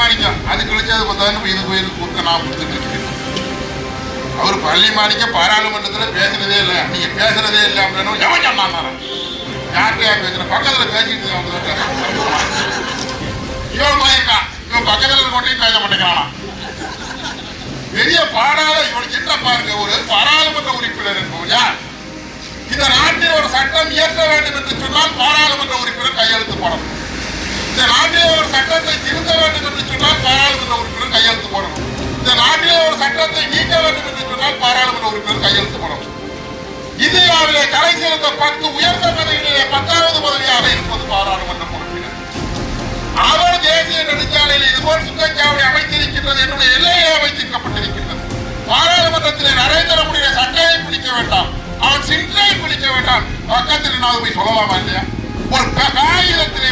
மாணிக்கம். அது கழிச்சது பார்த்தாலும் இது கோயிலுக்கு கொடுக்க நான் கொடுத்துட்டு இருக்கேன் அவர் பள்ளி மாணிக்கம் பாராளுமன்றத்தில் பேசுறதே இல்லை. நீங்கள் பேசுறதே இல்லை அப்படின்னு எவன் சொன்னான் யார்கிட்டயா பேசுற பக்கத்தில் பேசிட்டு வந்துட்டாரு. இவன் போயிருக்கான் இவன் பக்கத்தில் கொண்டையும் பேச மாட்டேங்கிறானா? பெரிய பாடாத இவன் சின்ன பாருங்க. ஒரு பாராளுமன்ற உறுப்பினர் என்பவயா இந்த நாட்டில் ஒரு சட்டம் இயற்ற வேண்டும் என்று சொன்னால் பாராளுமன்ற உறுப்பினர் கையெழுத்து போடணும் இந்த நாட்டிலே ஒரு சட்டத்தை திருத்த வேண்டும் என்று சொன்னால் பாராளுமன்ற உறுப்பினர் கையெழுத்து போடணும் இந்த நாட்டிலே ஒரு சட்டத்தை நீக்க வேண்டும் என்று சொன்னால் பாராளுமன்ற உறுப்பினர் கையெழுத்து போடணும் இந்தியாவிலே தலை சிறந்த பத்து உயர்ந்த பதவிகளிலே பத்தாவது பதவியாக இருப்பது பாராளுமன்ற உறுப்பினர். அவர் தேசிய நெடுஞ்சாலையில் இதுபோல் சுங்கச்சாவடி அமைத்திருக்கின்றது என்னுடைய எல்லையே அமைத்திருக்கப்பட்டிருக்கின்றது. பாராளுமன்றத்திலே நரேந்திர மோடியை சட்டையை பிடிக்க வேண்டாம் அவன் சின்றை பிடிக்க வேண்டாம். பக்கத்தில் நான் போய் சொல்லலாமா இல்லையா? ஒரு காகிதத்திலே